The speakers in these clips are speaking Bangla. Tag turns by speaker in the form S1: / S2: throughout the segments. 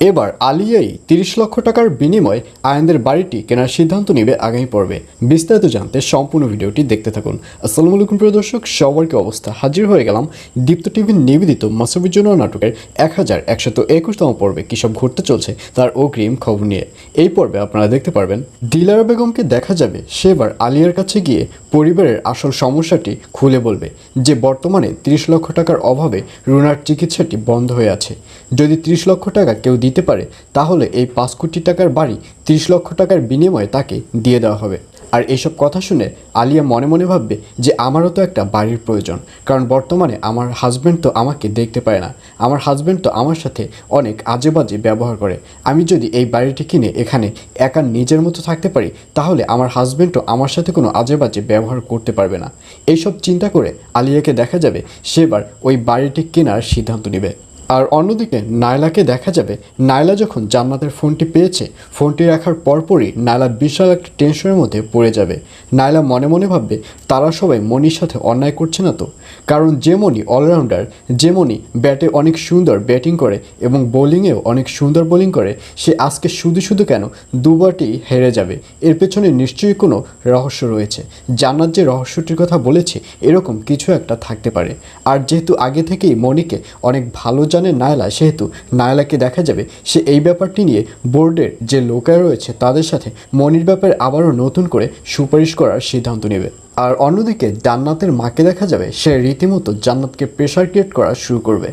S1: এবার আলিয়াই তিরিশ লক্ষ টাকার বিনিময়ে আয়ানদের বাড়িটি কেনার সিদ্ধান্ত নেবে আগামী পর্বে। বিস্তারিত জানতে সম্পূর্ণ ভিডিওটি দেখতে থাকুন। আসসালামু আলাইকুম, প্রিয় দর্শক, সবার কি অবস্থা? হাজির হয়ে গেলাম দীপ্ত টিভির নিবেদিত মাসুবিজন্য নাটকের এক হাজার একশত একুশতম পর্বে কী সব ঘটতে চলছে তার অগ্রিম খবর নিয়ে। এই পর্বে আপনারা দেখতে পারবেন দিলারা বেগমকে দেখা যাবে সে এবার আলিয়ার কাছে গিয়ে পরিবারের আসল সমস্যাটি খুলে বলবে যে, বর্তমানে তিরিশ লক্ষ টাকার অভাবে রুনার চিকিৎসাটি বন্ধ হয়ে আছে। যদি তিরিশ লক্ষ টাকা কেউ দিতে পারে, তাহলে এই পাঁচ কোটি টাকার বাড়ি তিরিশ লক্ষ টাকার বিনিময়ে তাকে দিয়ে দেওয়া হবে। আর এইসব কথা শুনে আলিয়া মনে মনে ভাববে যে আমারও তো একটা বাড়ির প্রয়োজন, কারণ বর্তমানে আমার হাজব্যান্ড তো আমাকে দেখতে পায় না। আমার হাজব্যান্ড তো আমার সাথে অনেক আজে বাজে ব্যবহার করে। আমি যদি এই বাড়িটি কিনে এখানে একা নিজের মতো থাকতে পারি, তাহলে আমার হাজব্যান্ডও আমার সাথে কোনো আজে বাজে ব্যবহার করতে পারবে না। এইসব চিন্তা করে আলিয়াকে দেখা যাবে সেবার ওই বাড়িটি কেনার সিদ্ধান্ত নেবে। আর অন্যদিকে নায়লাকে দেখা যাবে, নায়লা যখন জান্নাতের ফোনটি পেয়েছে, ফোনটি রাখার পরপরই নায়লা বিশাল একটা টেনশনের মধ্যে পড়ে যাবে। নায়লা মনে মনে ভাববে, তারা সবাই মনির সাথে অন্যায় করছে না তো? কারণ যে মনি অলরাউন্ডার যে মনি ব্যাটে অনেক সুন্দর ব্যাটিং করে এবং বোলিংয়েও অনেক সুন্দর বোলিং করে, সে আজকে শুধু শুধু কেন দুবারটি হেরে যাবে? এর পেছনে নিশ্চয়ই কোনো রহস্য রয়েছে। জান্নাত যে রহস্যটির কথা বলেছে, এরকম কিছু একটা থাকতে পারে। আর যেহেতু আগে থেকেই মনিকে অনেক ভালো জানে নায়লা, সেহেতু নায়লাকে দেখা যাবে সে এই ব্যাপারটি নিয়ে বোর্ডের যে লোকেরা রয়েছে তাদের সাথে মনির ব্যাপারে আবারও নতুন করে সুপারিশ করার সিদ্ধান্ত নেবে। আর অন্যদিকে জান্নাতের মাকে দেখা যাবে, সে রীতিমতো জান্নাতকে প্রেশার ক্রিয়েট করা শুরু করবে।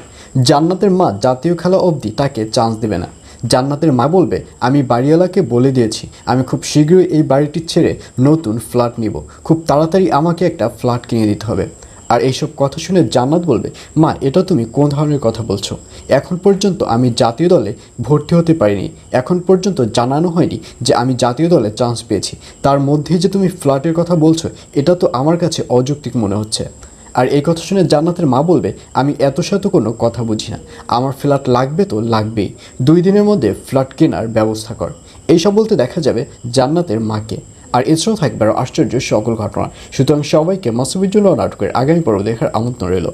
S1: জান্নাতের মা জাতীয় খেলা অবধি তাকে চান্স দেবে না। জান্নাতের মা বলবে, আমি বাড়িওয়ালাকে বলে দিয়েছি, আমি খুব শীঘ্রই এই বাড়িটি ছেড়ে নতুন ফ্ল্যাট নিব। খুব তাড়াতাড়ি আমাকে একটা ফ্ল্যাট কিনে দিতে হবে। আর এইসব কথা শুনে জান্নাত বলবে, মা, এটা তুমি কোন ধরনের কথা বলছো? এখন পর্যন্ত আমি জাতীয় দলে ভর্তি হতে পারিনি। এখন পর্যন্ত জানানো হয়নি যে আমি জাতীয় দলে চান্স পেয়েছি। তার মধ্যে যে তুমি ফ্ল্যাটের কথা বলছো, এটা তো আমার কাছে অযৌক্তিক মনে হচ্ছে। আর এই কথা শুনে জান্নাতের মা বলবে, আমি এত শত কোনো কথা বুঝি না। আমার ফ্ল্যাট লাগবে তো লাগবেই। দুই দিনের মধ্যে ফ্ল্যাট কেনার ব্যবস্থা কর। এইসব বলতে দেখা যাবে জান্নাতের মাকে। আর এছাড়াও থাকবে আরও আশ্চর্য সকল ঘটনা। সুতরাং সবাইকে জন্য নাটকের আগামী পর্ব দেখার আমন্ত্রণ রইল।